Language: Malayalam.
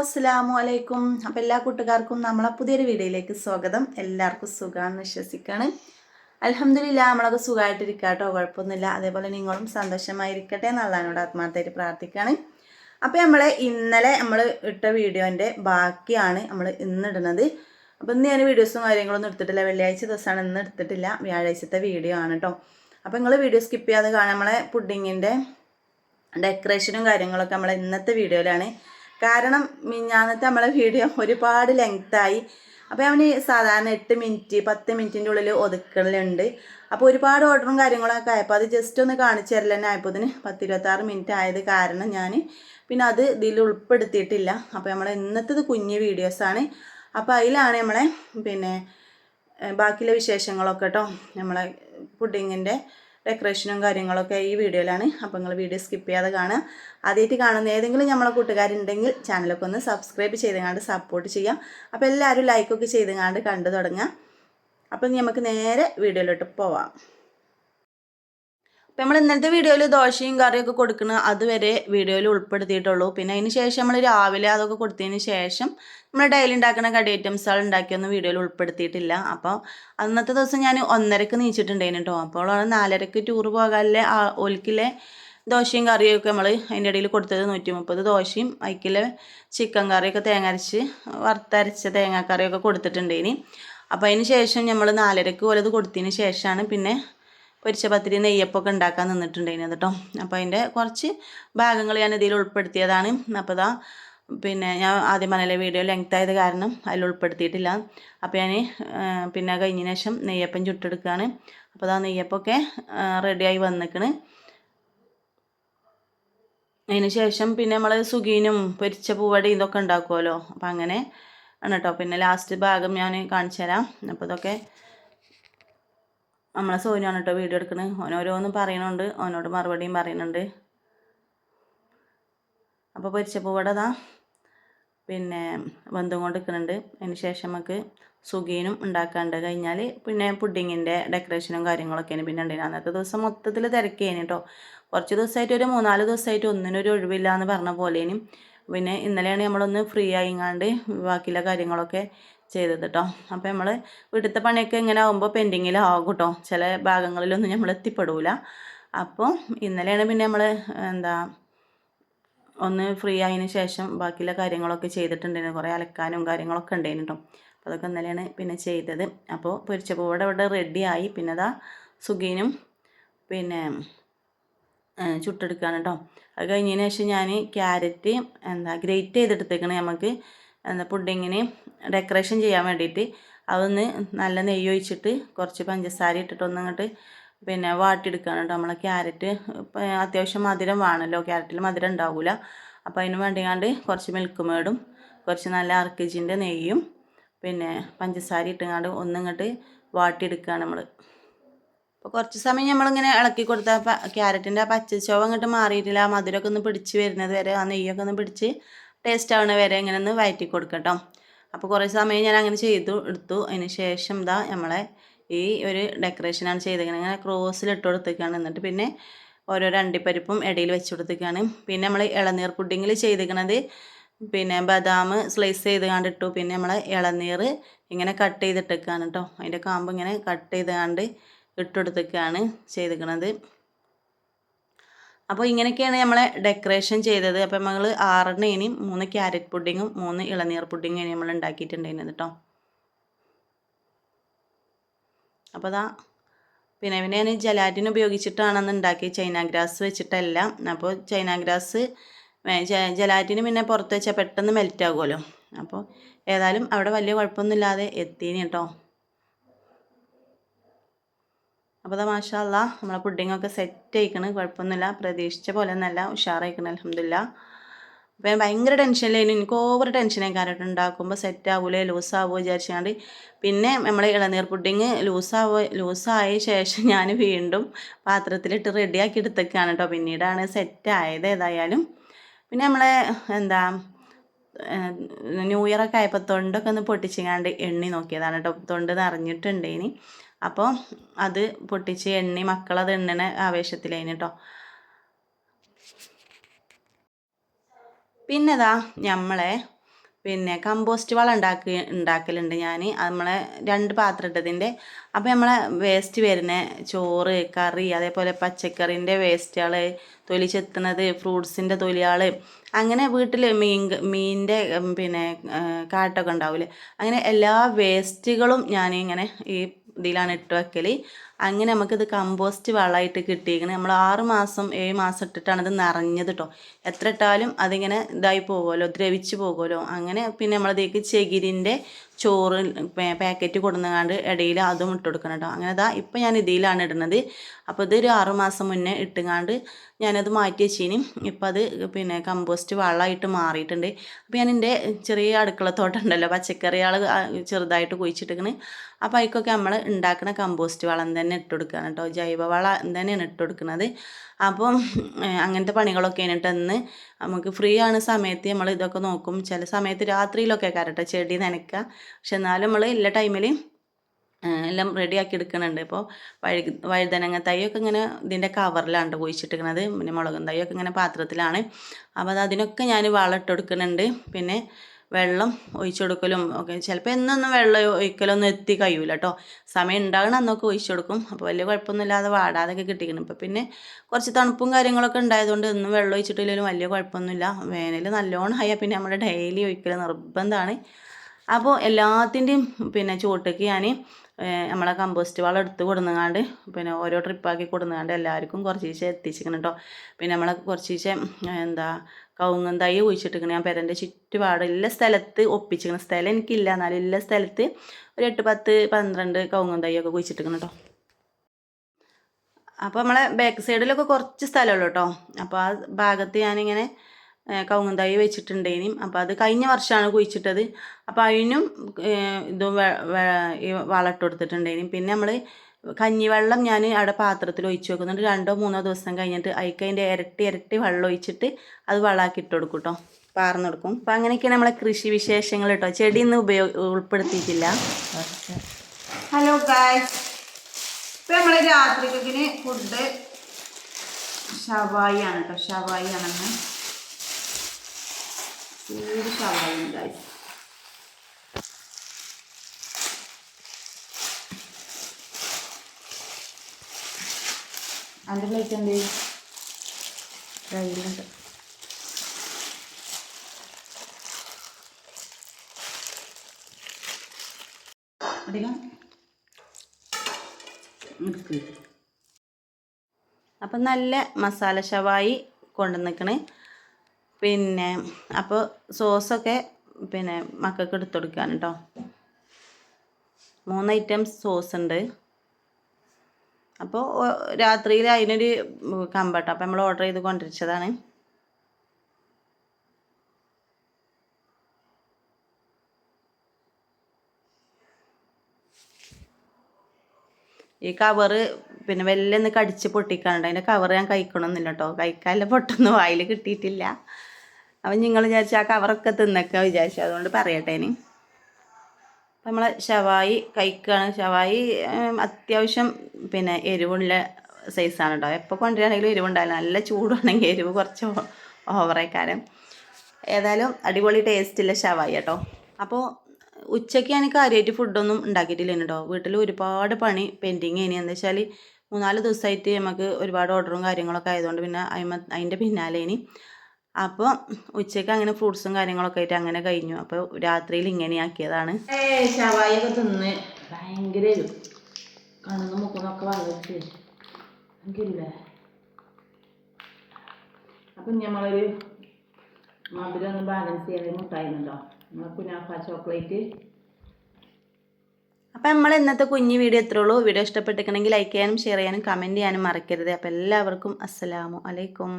അസ്സലാമു അലൈക്കും അപ്പോൾ എല്ലാ കൂട്ടുകാർക്കും നമ്മളെ പുതിയൊരു വീഡിയോയിലേക്ക് സ്വാഗതം. എല്ലാവർക്കും സുഖമാണെന്ന് വിശ്വസിക്കാണ്. അലഹമില്ല നമ്മളൊക്കെ സുഖമായിട്ടിരിക്കുക കേട്ടോ കുഴപ്പമൊന്നുമില്ല. അതേപോലെ നിങ്ങളും സന്തോഷമായിരിക്കട്ടെ എന്നുള്ളതിനോട് ആത്മാർത്ഥമായിട്ട് പ്രാർത്ഥിക്കുകയാണ് അപ്പോൾ നമ്മൾ ഇന്നലെ നമ്മൾ ഇട്ട വീഡിയോന്റെ ബാക്കിയാണ് നമ്മൾ ഇന്നിടുന്നത്. അപ്പോൾ ഇന്ന് ഞാൻ വീഡിയോസും കാര്യങ്ങളൊന്നും എടുത്തിട്ടില്ല. വെള്ളിയാഴ്ച ദിവസമാണ് ഇന്ന് എടുത്തിട്ടില്ല. വ്യാഴാഴ്ചത്തെ വീഡിയോ ആണ് കേട്ടോ അപ്പോൾ നിങ്ങൾ വീഡിയോ സ്കിപ്പ് ചെയ്യാതെ കാണാം നമ്മളെ പുഡിങ്ങിന്റെ ഡെക്കറേഷനും കാര്യങ്ങളൊക്കെ നമ്മൾ ഇന്നത്തെ വീഡിയോയിലാണ്. കാരണം മിഞ്ഞാന്നത്തെ നമ്മളെ വീഡിയോ ഒരുപാട് ലെങ്തായി അപ്പോൾ അവന് സാധാരണ എട്ട് മിനിറ്റ് പത്ത് മിനിറ്റിന്റെ ഉള്ളിൽ ഒതുക്കലുണ്ട് അപ്പോൾ ഒരുപാട് ഓർഡറും കാര്യങ്ങളൊക്കെ ആയപ്പോൾ അത് ജസ്റ്റ് ഒന്ന് കാണിച്ചു തരൽ തന്നെ ആയപ്പോൾ ഇതിന് പത്ത് ഇരുപത്താറ് മിനിറ്റ് ആയത് കാരണം ഞാൻ പിന്നെ അത് ഇതിൽ ഉൾപ്പെടുത്തിയിട്ടില്ല. അപ്പോൾ നമ്മളെ ഇന്നത്തേത് കുഞ്ഞ് വീഡിയോസാണ് അപ്പോൾ അതിലാണ് നമ്മളെ പിന്നെ ബാക്കിയുള്ള വിശേഷങ്ങളൊക്കെ കേട്ടോ നമ്മളെ പുഡിങ്ങിന്റെ ഡെക്കറേഷനും കാര്യങ്ങളൊക്കെ ഈ വീഡിയോയിലാണ്. അപ്പോൾ നിങ്ങൾ വീഡിയോ സ്കിപ്പ് ചെയ്യാതെ കാണുക. ആദ്യമായിട്ട് കാണുന്ന ഏതെങ്കിലും നമ്മളെ കൂട്ടുകാരുണ്ടെങ്കിൽ ചാനലൊക്കെ ഒന്ന് സബ്സ്ക്രൈബ് ചെയ്തങ്ങാണ്ട് സപ്പോർട്ട് ചെയ്യാം. അപ്പോൾ എല്ലാവരും ലൈക്കൊക്കെ ചെയ്തങ്ങാണ്ട് കണ്ടു തുടങ്ങുക അപ്പം നമുക്ക് നേരെ വീഡിയോയിലോട്ട് പോവാം. അപ്പോൾ നമ്മൾ ഇന്നത്തെ വീഡിയോയിൽ ദോശയും കറിയൊക്കെ കൊടുക്കുന്നത് അതുവരെ വീഡിയോയിൽ ഉൾപ്പെടുത്തിയിട്ടുള്ളൂ. പിന്നെ അതിന് ശേഷം നമ്മൾ രാവിലെ അതൊക്കെ കൊടുത്തതിന് ശേഷം നമ്മൾ ഡെയിലി ഉണ്ടാക്കുന്ന കടി ഐറ്റംസുകൾ ഉണ്ടാക്കിയൊന്നും വീഡിയോയിൽ ഉൾപ്പെടുത്തിയിട്ടില്ല. അപ്പോൾ അന്നത്തെ ദിവസം ഞാൻ ഒന്നരക്ക് നീച്ചിട്ടുണ്ടായിരുന്നു കേട്ടോ. അപ്പോൾ നാലരക്ക് ടൂർ പോകാനിലെ ഒലിക്കിലെ ദോശയും കറിയൊക്കെ നമ്മൾ അതിന്റെ ഇടയിൽ കൊടുത്തത് നൂറ്റി മുപ്പത് ദോശയും അയക്കിലെ ചിക്കൻ കറിയൊക്കെ തേങ്ങ അരച്ച് വറുത്തരച്ച തേങ്ങാക്കറിയൊക്കെ കൊടുത്തിട്ടുണ്ടേനി അപ്പോൾ അതിന് ശേഷം നമ്മൾ നാലരക്ക് പോലെ കൊടുത്തതിന് ശേഷമാണ് പിന്നെ പൊരിച്ച പത്തിരി നെയ്യപ്പൊക്കെ ഉണ്ടാക്കാൻ നിന്നിട്ടുണ്ടായിരുന്നു കേട്ടോ. അപ്പോൾ അതിന്റെ കുറച്ച് ഭാഗങ്ങൾ ഞാൻ ഇതിൽ ഉൾപ്പെടുത്തിയതാണ്. അപ്പോൾ ഇതാ പിന്നെ ഞാൻ ആദ്യം പറഞ്ഞ വീഡിയോ ലെങ്ത് ആയത് കാരണം അതിൽ ഉൾപ്പെടുത്തിയിട്ടില്ല. അപ്പോൾ ഞാൻ പിന്നെ കഴിഞ്ഞതിന് ശേഷം നെയ്യപ്പം ചുട്ടെടുക്കുകയാണ്. അപ്പോൾ ഇതാ നെയ്യപ്പൊക്കെ റെഡിയായി വന്നിക്കണ്. അതിന് ശേഷം പിന്നെ നമ്മൾ സുഖീനും പൊരിച്ച പൂവടി ഇതൊക്കെ ഉണ്ടാക്കുമല്ലോ അപ്പം അങ്ങനെ ആണ് കേട്ടോ. പിന്നെ ലാസ്റ്റ് ഭാഗം ഞാൻ കാണിച്ചു തരാം അപ്പോൾ ഇതൊക്കെ നമ്മളെ സോനുവാണ് കേട്ടോ വീഡിയോ എടുക്കുന്നത് ഓനോരോന്നും പറയണുണ്ട് ഓനോട് മറുപടിയും പറയുന്നുണ്ട്. അപ്പോൾ പൊരിച്ച പൂവടതാ പിന്നെ ബന്ധം കൊണ്ട് നിൽക്കുന്നുണ്ട്. അതിന് ശേഷം നമുക്ക് സുഖീനും ഉണ്ടാക്കാണ്ട് കഴിഞ്ഞാൽ പിന്നെ പുഡിങ്ങിന്റെ ഡെക്കറേഷനും കാര്യങ്ങളൊക്കെയാണ് പിന്നെ ഉണ്ടായിരുന്നു അന്നത്തെ ദിവസം മൊത്തത്തിൽ തിരക്കേനി കേട്ടോ. കുറച്ച് ദിവസമായിട്ട് ഒരു മൂന്നാൽ ദിവസമായിട്ട് ഒന്നിനൊരു ഒഴിവില്ല എന്ന് പറഞ്ഞ പോലേനും പിന്നെ ഇന്നലെയാണ് നമ്മളൊന്ന് ഫ്രീ ആയിങ്ങാണ്ട് ബാക്കിയുള്ള കാര്യങ്ങളൊക്കെ ചെയ്തത് കേട്ടോ അപ്പോൾ നമ്മൾ വീട്ടിലത്തെ പണിയൊക്കെ ഇങ്ങനെ ആകുമ്പോൾ പെൻഡിങ്ങിലാകും കേട്ടോ ചില ഭാഗങ്ങളിലൊന്നും നമ്മൾ എത്തിപ്പെടൂല. അപ്പോൾ ഇന്നലെയാണ് പിന്നെ നമ്മൾ എന്താ ഒന്ന് ഫ്രീ ആയതിനു ശേഷം ബാക്കിയുള്ള കാര്യങ്ങളൊക്കെ ചെയ്തിട്ടുണ്ടായിരുന്നു. കുറേ അലക്കാനും കാര്യങ്ങളൊക്കെ ഉണ്ടായിരുന്നു കേട്ടോ അപ്പോൾ അതൊക്കെ ഇന്നലെയാണ് പിന്നെ ചെയ്തത്. അപ്പോൾ പൊരിച്ച പൂവടെ ഇവിടെ റെഡിയായി പിന്നെ അതാ സുഖീനും പിന്നെ ചുട്ടെടുക്കുകയാണ് കേട്ടോ അത് കഴിഞ്ഞതിന് ശേഷം ഞാൻ ക്യാരറ്റ് എന്താ ഗ്രേറ്റ് ചെയ്തെടുത്തേക്കണേ നമുക്ക് എന്താ പുഡിങ്ങിന് ഡെക്കറേഷൻ ചെയ്യാൻ വേണ്ടിയിട്ട്. അതൊന്ന് നല്ല നെയ്യ് ഒഴിച്ചിട്ട് കുറച്ച് പഞ്ചസാര ഇട്ടിട്ട് ഒന്നങ്ങോട്ട് പിന്നെ വാട്ടിയെടുക്കുകയാണ് കേട്ടോ. നമ്മളെ ക്യാരറ്റ് അത്യാവശ്യം മധുരം വേണമല്ലോ. ക്യാരറ്റിൽ മധുരം ഉണ്ടാവില്ല അപ്പോൾ അതിന് വേണ്ടിയാണ്ട് കുറച്ച് മിൽക്ക് മേടും കുറച്ച് നല്ല അർക്കിജിന്റെ നെയ്യും പിന്നെ പഞ്ചസാര ഇട്ടുങ്ങാണ്ട് ഒന്നിങ്ങോട്ട് വാട്ടിയെടുക്കുകയാണ് നമ്മൾ അപ്പോൾ കുറച്ച് സമയം നമ്മളിങ്ങനെ ഇളക്കി കൊടുത്താൽ ക്യാരറ്റിന്റെ ആ പച്ച പച്ചച്ചോവ അങ്ങോട്ട് മാറിയിട്ടില്ല. ആ മധുരമൊക്കെ ഒന്ന് പിടിച്ച് വരുന്നത് വരെ ആ നെയ്യൊക്കെ ഒന്ന് പിടിച്ച് ടേസ്റ്റ് ആവണ വരെ ഇങ്ങനെ ഒന്ന് വയറ്റി കൊടുക്കട്ടോ. അപ്പോൾ കുറേ സമയം ഞാൻ അങ്ങനെ ചെയ്തു എടുത്തു. അതിന് ശേഷം ഇതാ നമ്മളെ ഈ ഒരു ഡെക്കറേഷനാണ് ചെയ്തേക്കുന്നത് ഇങ്ങനെ ക്രോസിലിട്ട് കൊടുത്തേക്കാണ്. എന്നിട്ട് പിന്നെ ഓരോ രണ്ടിപ്പരിപ്പും ഇടയിൽ വെച്ച് കൊടുത്തേക്കാണ്. പിന്നെ നമ്മൾ ഇളനീർ പുഡിങ്ങിൽ ചെയ്തേക്കണത് പിന്നെ ബദാം സ്ലൈസ് ചെയ്ത് കണ്ടിട്ടു പിന്നെ നമ്മൾ ഇളനീർ ഇങ്ങനെ കട്ട് ചെയ്തിട്ടേക്കാണ് കേട്ടോ അതിന്റെ കാമ്പ് ഇങ്ങനെ കട്ട് ചെയ്ത് കണ്ട് ഇട്ടെടുത്തേക്കാണ് ചെയ്തേക്കണത്. അപ്പോൾ ഇങ്ങനെയൊക്കെയാണ് നമ്മളെ ഡെക്കറേഷൻ ചെയ്തത്. അപ്പോൾ നമ്മൾ ആറെണ്ണേനും മൂന്ന് ക്യാരറ്റ് പുഡിങ്ങും മൂന്ന് ഇളനീർ പുഡിങ്ങും നമ്മൾ ഉണ്ടാക്കിയിട്ടുണ്ടായിരുന്നത് കേട്ടോ അപ്പോൾ അതാ പിന്നെ പിന്നെ ഞാൻ ജലാറ്റിൻ ഉപയോഗിച്ചിട്ടാണെന്ന് ഉണ്ടാക്കി. ചൈന ഗ്രാസ് വെച്ചിട്ടല്ല. അപ്പോൾ ചൈന ഗ്രാസ് ജലാറ്റിന് പിന്നെ പുറത്ത് വെച്ചാൽ പെട്ടെന്ന് മെൽറ്റ് ആകുമല്ലോ. അപ്പോൾ ഏതായാലും അവിടെ വലിയ കുഴപ്പമൊന്നുമില്ലാതെ എത്തിയിനി കേട്ടോ അപ്പോൾ അത് മാഷാല്ല നമ്മളെ പുഡിങ്ങൊക്കെ സെറ്റ് ആയിക്കണ്. കുഴപ്പമൊന്നുമില്ല. പ്രതീക്ഷിച്ച പോലെ ഒന്നല്ല ഉഷാറായിക്കണ് അലഹമില്ല അപ്പോൾ ഞാൻ ഭയങ്കര ടെൻഷനിലായിരുന്നു എനിക്ക് ഓവർ ടെൻഷനായി കാരണം ഉണ്ടാക്കുമ്പോൾ സെറ്റ് ആവൂലേ ലൂസാവുമോ വിചാരിച്ചാണ്ട്. പിന്നെ നമ്മൾ ഇളനീർ പുഡിങ് ലൂസാവോ ലൂസായ ശേഷം ഞാൻ വീണ്ടും പാത്രത്തിലിട്ട് റെഡിയാക്കി എടുത്തേക്കാണ് കേട്ടോ പിന്നീടാണ് സെറ്റ് ആയത് ഏതായാലും. പിന്നെ നമ്മളെ എന്താ ന്യൂ ഇയറൊക്കെ ആയപ്പോൾ തൊണ്ടൊക്കെ ഒന്ന് പൊട്ടിച്ചിങ്ങാണ്ട് എണ്ണി നോക്കിയതാണ് കേട്ടോ തൊണ്ട് നിറഞ്ഞിട്ടുണ്ടേനി. അപ്പോൾ അത് പൊട്ടിച്ച് എണ്ണി മക്കളത് എണ്ണണ ആവേശത്തിലേന് കേട്ടോ പിന്നെതാ നമ്മളെ പിന്നെ കമ്പോസ്റ്റ് വളം ഉണ്ടാക്കി ഉണ്ടാക്കലുണ്ട് ഞാൻ നമ്മളെ രണ്ട് പാത്രം ഇട്ടതിന്റെ അപ്പോൾ നമ്മളെ വേസ്റ്റ് വരുന്ന ചോറ് കറി അതേപോലെ പച്ചക്കറിന്റെ വേസ്റ്റുകൾ തൊലി ചെത്തുന്നത് ഫ്രൂട്ട്സിന്റെ തൊലിയാൾ അങ്ങനെ വീട്ടിൽ മീൻ മീനിന്റെ പിന്നെ കാട്ടൊക്കെ ഉണ്ടാവില്ലേ അങ്ങനെ എല്ലാ വേസ്റ്റുകളും ഞാൻ ഇങ്ങനെ ഈ ഇതിലാണ് ഇട്ട് വെക്കൽ അങ്ങനെ നമുക്കിത് കമ്പോസ്റ്റ് വളമായിട്ട് കിട്ടിയിരിക്കുന്നത് നമ്മൾ ആറ് മാസം ഏഴ് മാസം ഇട്ടിട്ടാണ് ഇത് നിറഞ്ഞത് കേട്ടോ എത്ര ഇട്ടാലും അതിങ്ങനെ ഇതായി പോകുമല്ലോ ദ്രവിച്ച് പോകുമല്ലോ. അങ്ങനെ പിന്നെ നമ്മളതേക്ക് ചെകിരിന്റെ ചോറ് പാക്കറ്റ് കൊടുന്നങ്ങാണ്ട് ഇടയിൽ അതും ഇട്ട് കൊടുക്കണം കേട്ടോ അങ്ങനെ ഇതാ ഇപ്പം ഞാൻ ഇതിലാണ് ഇടുന്നത്. അപ്പോൾ ഇതൊരു ആറ് മാസം മുന്നേ ഇട്ടുങ്ങാണ്ട് ഞാനത് മാറ്റി വെച്ചീനി. ഇപ്പം അത് പിന്നെ കമ്പോസ്റ്റ് വളമായിട്ട് മാറിയിട്ടുണ്ട്. അപ്പോൾ ഞാൻ എന്റെ ചെറിയ അടുക്കളത്തോട്ടം ഉണ്ടല്ലോ പച്ചക്കറികൾ ചെറുതായിട്ട് കുഴിച്ചിട്ടിക്കണ്. അപ്പോൾ അതിക്കൊക്കെ നമ്മൾ ഉണ്ടാക്കുന്ന കമ്പോസ്റ്റ് വളം തന്നെ ഇട്ട് കൊടുക്കുകയാണ് കേട്ടോ ജൈവ വളം തന്നെയാണ് ഇട്ട് കൊടുക്കുന്നത് അപ്പം അങ്ങനത്തെ പണികളൊക്കെ കഴിഞ്ഞിട്ടെന്ന് നമുക്ക് ഫ്രീ ആണ് സമയത്ത് നമ്മൾ ഇതൊക്കെ നോക്കും. ചില സമയത്ത് രാത്രിയിലൊക്കെ കരട്ടെ ചെടി നനയ്ക്കുക പക്ഷെ എന്നാലും നമ്മൾ എല്ലാ ടൈമിൽ എല്ലാം റെഡിയാക്കി എടുക്കുന്നുണ്ട് ഇപ്പോൾ വഴു വഴുതനങ്ങ തൈയൊക്കെ ഇങ്ങനെ ഇതിന്റെ കവറിലാണ് കുഴിച്ചിട്ടിരിക്കുന്നത് പിന്നെ മുളകും തൈയൊക്കെ ഇങ്ങനെ പാത്രത്തിലാണ്. അപ്പോൾ അത് അതിനൊക്കെ ഞാൻ വളം ഇട്ട് കൊടുക്കുന്നുണ്ട് പിന്നെ വെള്ളം ഒഴിച്ചു കൊടുക്കലും ഒക്കെ. ചിലപ്പോൾ എന്നൊന്നും വെള്ളം ഒഴിക്കലൊന്നും എത്തി കഴിയൂല കേട്ടോ സമയം ഉണ്ടാകണം അന്നൊക്കെ ഒഴിച്ചു കൊടുക്കും. അപ്പോൾ വലിയ കുഴപ്പമൊന്നുമില്ലാതെ വാടാതൊക്കെ കിട്ടിക്കണം. ഇപ്പം പിന്നെ കുറച്ച് തണുപ്പും കാര്യങ്ങളൊക്കെ ഉണ്ടായതുകൊണ്ട് ഒന്നും വെള്ളം ഒഴിച്ചിട്ടില്ലെങ്കിലും വലിയ കുഴപ്പമൊന്നുമില്ല. വേനൽ നല്ലോണം ആയാൽ പിന്നെ നമ്മൾ ഡെയിലി ഒഴിക്കൽ നിർബന്ധമാണ് അപ്പോൾ എല്ലാത്തിന്റെയും പിന്നെ ചുവട്ടേക്ക് ഞാൻ നമ്മളെ കമ്പോസ്റ്റ് വളം എടുത്ത് കൊടുന്നങ്ങാണ്ട് പിന്നെ ഓരോ ട്രിപ്പാക്കി കൊടുന്നങ്ങാണ്ട് എല്ലാവർക്കും കുറച്ച് ദിവസം എത്തിച്ചിരിക്കണം കേട്ടോ പിന്നെ നമ്മളെ കുറച്ച് ദിവസം എന്താ കവുങ്ങൻ തൈ ഒഴിച്ചിട്ടിരിക്കണം. ഞാൻ പെരന്റെ ചുറ്റുപാട് എല്ലാ സ്ഥലത്ത് ഒപ്പിച്ചിരിക്കണം. സ്ഥലം എനിക്കില്ല. എന്നാലും എല്ലാ സ്ഥലത്ത് ഒരു എട്ട് പത്ത് പന്ത്രണ്ട് കവുങ്ങൻ തൈയൊക്കെ കുഴിച്ചിട്ടിരിക്കണം കേട്ടോ അപ്പോൾ നമ്മളെ ബാക്ക് സൈഡിലൊക്കെ കുറച്ച് സ്ഥലമുള്ളൂ കേട്ടോ അപ്പോൾ ആ ഭാഗത്ത് ഞാനിങ്ങനെ കവുങ്ങും വെച്ചിട്ടുണ്ടേനി. അപ്പോൾ അത് കഴിഞ്ഞ വർഷമാണ് കുഴിച്ചിട്ടത്. അപ്പോൾ അതിനും ഇതും വളമിട്ട് കൊടുത്തിട്ടുണ്ടേനി പിന്നെ നമ്മൾ കഞ്ഞിവെള്ളം ഞാൻ അവിടെ പാത്രത്തിൽ ഒഴിച്ച് വെക്കുന്നുണ്ട്. രണ്ടോ മൂന്നോ ദിവസം കഴിഞ്ഞിട്ട് അതിക്ക് അതിന്റെ ഇരട്ടി ഇരട്ടി വെള്ളം ഒഴിച്ചിട്ട് അത് വളമാക്കി ഇട്ട് കൊടുക്കും കേട്ടോ പാർന്ന് കൊടുക്കും. അപ്പോൾ അങ്ങനെയൊക്കെയാണ് നമ്മളെ കൃഷി വിശേഷങ്ങൾ കേട്ടോ ചെടി ഇന്ന് ഉപയോഗ ഉൾപ്പെടുത്തിയിട്ടില്ല. ഹലോ ഇപ്പം നമ്മൾ രാത്രിക്കൊക്കെ ഫുഡ് ഷവായി ആണ് കേട്ടോ ഷവായി ആണെന്ന് ചൂട് സവാള ഉണ്ടായി അതിന്റെ പ്ലേറ്റ് എന്ത്? കയ്യിലുണ്ട് അധികം അപ്പം നല്ല മസാല ഷവായി കൊണ്ടുവന്നിക്കണ് പിന്നെ അപ്പോൾ സോസൊക്കെ പിന്നെ മക്കൾക്ക് എടുത്തു കൊടുക്കാൻ കേട്ടോ മൂന്ന് ഐറ്റംസ് സോസ് ഉണ്ട് അപ്പോൾ രാത്രിയിൽ അതിനൊരു കമ്പട്ടോ. അപ്പോൾ നമ്മൾ ഓർഡർ ചെയ്ത് കൊണ്ടിരിച്ചതാണ് ഈ കവറ് പിന്നെ വലിയ ഒന്ന് കടിച്ച് പൊട്ടിക്കാനുണ്ട്. അതിന്റെ കവറ് ഞാൻ കഴിക്കണമെന്നില്ല കേട്ടോ കഴിക്കാനുള്ള പൊട്ടൊന്നും വായിൽ കിട്ടിയിട്ടില്ല. അപ്പം നിങ്ങൾ വിചാരിച്ച ആ കവറൊക്കെ തിന്നൊക്കെ വിചാരിച്ചു. അതുകൊണ്ട് പറയട്ടെ ഇനി. നമ്മൾ ഷവായി കഴിക്കുകയാണ് ഷവായി അത്യാവശ്യം പിന്നെ എരിവുള്ള സൈസാണ് കേട്ടോ എപ്പോൾ കൊണ്ടുവരികയാണെങ്കിലും എരിവുണ്ടാവില്ല. നല്ല ചൂടാണെങ്കിൽ എരിവ് കുറച്ച് ഓവറേക്കാരം ഏതായാലും അടിപൊളി ടേസ്റ്റുള്ള ഷവായി കേട്ടോ അപ്പോൾ ഉച്ചയ്ക്ക് ഞാൻ കാര്യമായിട്ട് ഫുഡൊന്നും ഉണ്ടാക്കിയിട്ടില്ല കേട്ടോ വീട്ടിൽ ഒരുപാട് പണി പെൻഡിങ് ഇനി എന്താ വെച്ചാൽ മൂന്നാൽ ദിവസമായിട്ട് നമുക്ക് ഒരുപാട് ഓർഡറും കാര്യങ്ങളൊക്കെ ആയതുകൊണ്ട് പിന്നെ അതിന്റെ പിന്നാലെ ഇനി അപ്പോൾ ഉച്ചയ്ക്ക് അങ്ങനെ ഫ്രൂട്ട്സും കാര്യങ്ങളൊക്കെ ആയിട്ട് അങ്ങനെ കഴിഞ്ഞു. അപ്പോൾ രാത്രിയിൽ ഇങ്ങനെയാക്കിയതാണ്. ഷവായൊക്കെ തിന്ന് ഭയങ്കര കണ്ണു മുക്കുന്നൊക്കെ വളർത്തി എനിക്കില്ലേ? അപ്പം നമ്മളൊരു മധുരം ഒന്ന് ബാലൻസ് ചെയ്യാൻ മുട്ടായിരുന്നല്ലോ നമ്മൾ കുനാഫ ചോക്ലേറ്റ് അപ്പം നമ്മൾ ഇന്നത്തെ കുഞ്ഞു വീഡിയോ എത്ര ഉള്ളൂ. വീഡിയോ ഇഷ്ടപ്പെട്ടിട്ടുണ്ടെങ്കിൽ ലൈക്ക് ചെയ്യാനും ഷെയർ ചെയ്യാനും കമന്റ് ചെയ്യാനും മറക്കരുത്. അപ്പോൾ എല്ലാവർക്കും അസ്സലാമു അലൈക്കും.